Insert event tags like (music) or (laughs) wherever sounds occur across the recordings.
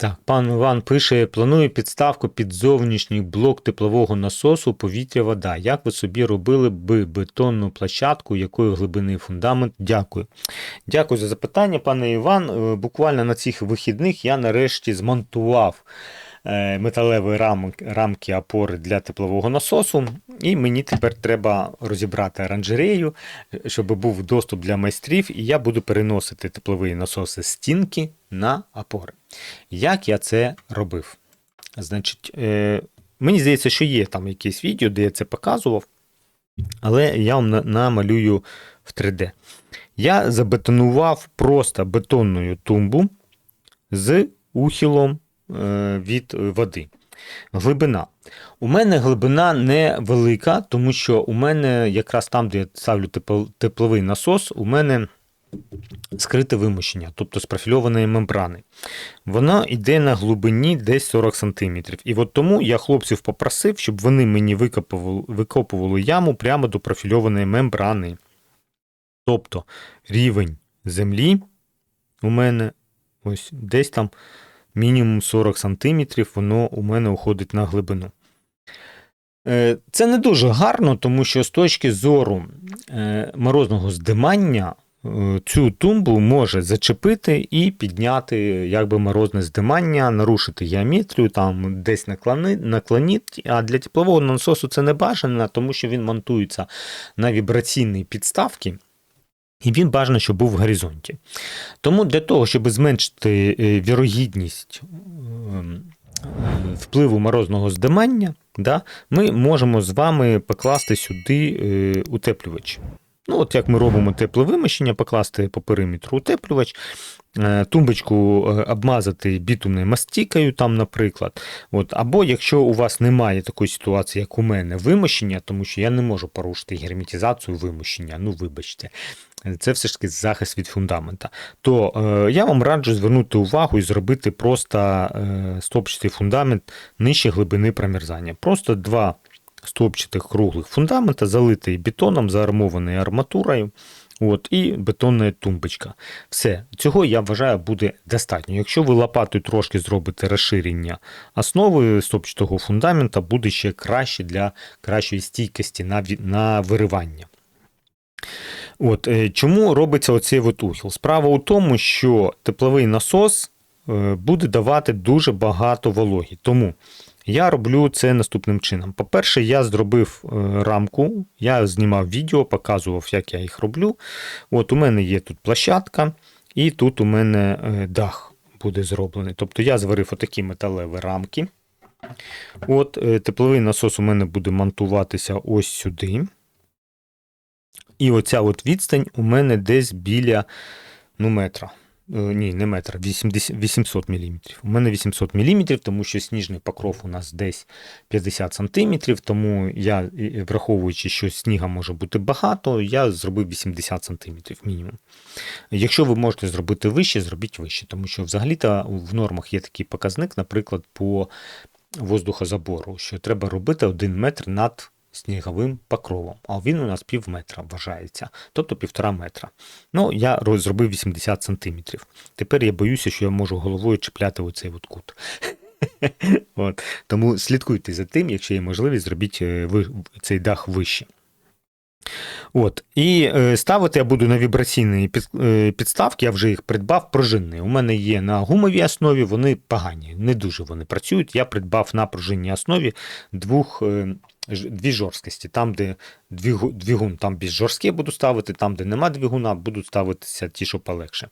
Так, пан Іван пише: планую підставку під зовнішній блок теплового насосу повітря вода. Як ви собі робили би бетонну площадку, якої глибини фундамент? Дякую. Дякую за запитання, пане Іван. Е, Буквально на цих вихідних я нарешті змонтував е, металеві рамки опори для теплового насосу, і мені тепер треба розібрати оранжерею, щоб був доступ для майстрів, і я буду переносити теплові насоси з стінки на опори. Як я це робив? Значить, е, мені здається, що є там якесь відео, де я це показував, але я вам намалюю в 3D. Я забетонував просто бетонною тумбу з ухилом від води. Глибина. У мене глибина не велика, тому що у мене якраз там, де я ставлю тепловий насос, у мене скрите вимощення, тобто з профільованої мембрани. Вона йде на глибині десь 40 см. І от тому я хлопців попросив, щоб вони мені викопували, викопували яму прямо до профільованої мембрани. Тобто рівень землі у мене ось десь там мінімум 40 см, воно у мене уходить на глибину. Е, Це не дуже гарно, тому що з точки зору е, морозного здимання е, цю тумбу може зачепити і підняти якби морозне здимання, нарушити геометрію, там десь наклонити. А для теплового насосу це не бажано, тому що він монтується на вібраційній підставці. І він бажано, щоб був в горизонті. Тому для того, щоб зменшити е, вірогідність е, впливу морозного здимання, да, ми можемо з вами покласти сюди е, утеплювач. Ну, от як ми робимо тепловимощення, покласти по периметру утеплювач, тумбочку обмазати бітумною мастікою, там, наприклад. От, або якщо у вас немає такої ситуації, як у мене, вимощення, тому що я не можу порушити герметизацію вимощення, ну вибачте, це все ж таки захист від фундамента, то е, я вам раджу звернути увагу і зробити просто е, стопчатий фундамент нижче глибини промерзання. Просто два стопчатих круглих фундамента, залитий бетоном, заармований арматурою. От, і бетонна тумбочка. Все, цього я вважаю буде достатньо. Якщо ви лопатою трошки зробите розширення основи стопчатого фундамента, буде ще краще для кращої стійкості на, на виривання. От, е, чому робиться оцей от ухил? Справа у тому, що тепловий насос е, буде давати дуже багато вологі. Тому я роблю це наступним чином. По-перше, я зробив е, рамку, я знімав відео, показував, як я їх роблю. От у мене є тут площадка, і тут у мене дах буде зроблений. Тобто я зварив отакі металеві рамки. От Тепловий насос у мене буде монтуватися ось сюди. І оця от відстань у мене десь біля ну, метра. Е, Ні, не метра, 80, 800 мм. У мене 800 мм, тому що сніжний покров у нас десь 50 см, тому я, враховуючи, що сніга може бути багато, я зробив 80 см мінімум. Якщо ви можете зробити вище, зробіть вище, тому що взагалі-то в нормах є такий показник, наприклад, по воздухозабору, що треба робити 1 метр над сніговим покровом, а він у нас пів метра вважається, тобто півтора метра. Ну, я зробив 80 сантиметрів. Tепер я боюся, що я можу головою чіпляти оцей от кут. (laughs) От. Тому слідкуйте за тим, якщо є можливість, зробіть е, цей дах вище. От. І е, ставити я буду на вібраційні під, е, підставки, я вже їх придбав пружинні. У мене є на гумовій основі, вони погані, не дуже вони працюють. Я придбав на пружинній основі двох, дві жорсткості. Там, де двигун, там більш жорсткі буду ставити, там, де нема двигуна, будуть ставитися ті, що полегше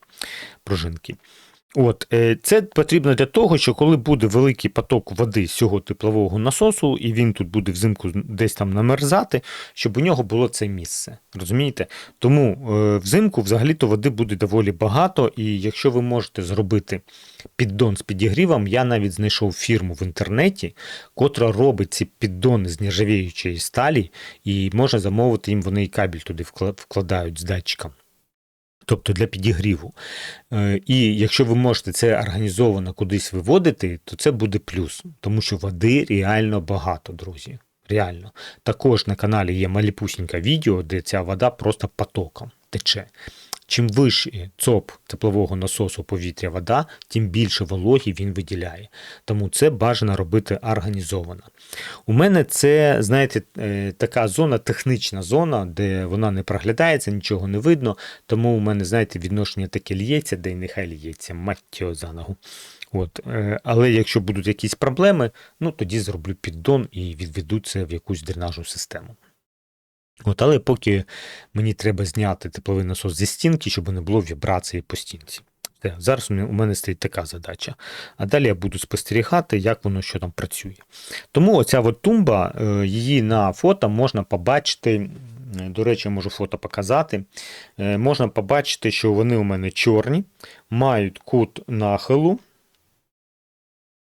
пружинки. От, е, це потрібно для того, що коли буде великий поток води з цього теплового насосу, і він тут буде взимку десь там намерзати, щоб у нього було це місце. Розумієте? Тому е, взимку взагалі-то води буде доволі багато, і якщо ви можете зробити піддон з підігрівом, я навіть знайшов фірму в інтернеті, котра робить ці піддони з нержавіючої сталі, і можна замовити їм, вони і кабель туди вкладають з датчиком. Тобто для підігріву. Е, І якщо ви можете це організовано кудись виводити, то це буде плюс, тому що води реально багато, друзі. Реально. Також на каналі є маліпусіньке відео, де ця вода просто потоком тече. Чим вищий ЦОП теплового насосу повітря вода, тим більше вологі він виділяє. Тому це бажано робити організовано. У мене це, знаєте, е, така зона, технічна зона, де вона не проглядається, нічого не видно. Тому у мене, знаєте, відношення таке лється, де й нехай лється, мать його за ногу. От, е, але якщо будуть якісь проблеми, ну тоді зроблю піддон і відведу це в якусь дренажну систему. От, але поки мені треба зняти тепловий насос зі стінки, щоб не було вібрації по стінці. Зараз у мене- стоїть така задача. А далі я буду спостерігати, як воно що там працює. Тому оця от тумба, е, її на фото можна побачити. До речі, я можу фото показати. Е, Можна побачити, що вони у мене чорні, мають кут нахилу.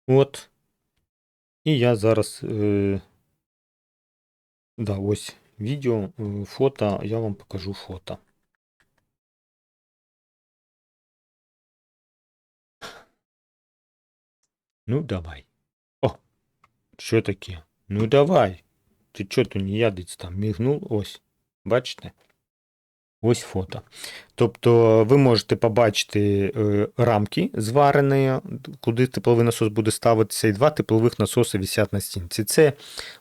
От. І я зараз. Е... Да, ось відео, е, фото, я вам покажу фото. Ну, давай. О, що таке? Ну, давай. Ти чого то не ядець там мігнув? Ось. Бачите? Ось фото. Тобто ви можете побачити е, рамки зварені, куди тепловий насос буде ставитися, і два теплових насоси висять на стінці. Це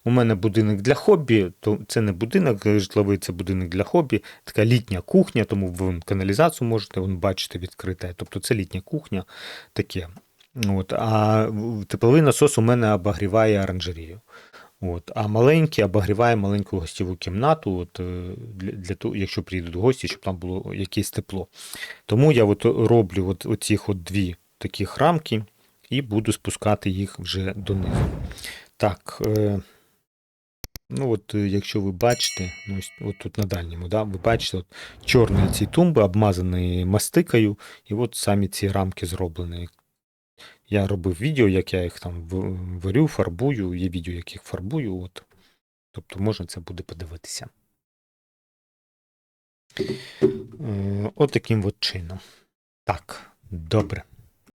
у мене будинок для хобі, то це не будинок житловий, це будинок для хобі, така літня кухня, тому ви каналізацію можете вон, бачити відкрита. Тобто це літня кухня таке. От, а тепловий насос у мене обогріває оранжерію. От, а маленький обогріває маленьку гостєву кімнату, от, е, для, для того, якщо приїдуть гості, щоб там було якесь тепло. Тому я от роблю от, оцих от дві таких рамки і буду спускати їх вже донизу. Так. Е, ну от, е, якщо ви бачите, ну, от тут на дальньому, да, ви бачите, от, чорні ці тумби обмазані мастикою, і от самі ці рамки зроблені. Я робив відео, як я їх там варю, фарбую, є відео, як їх фарбую. От. Тобто можна це буде подивитися. Отаким От таким от чином. Так, добре.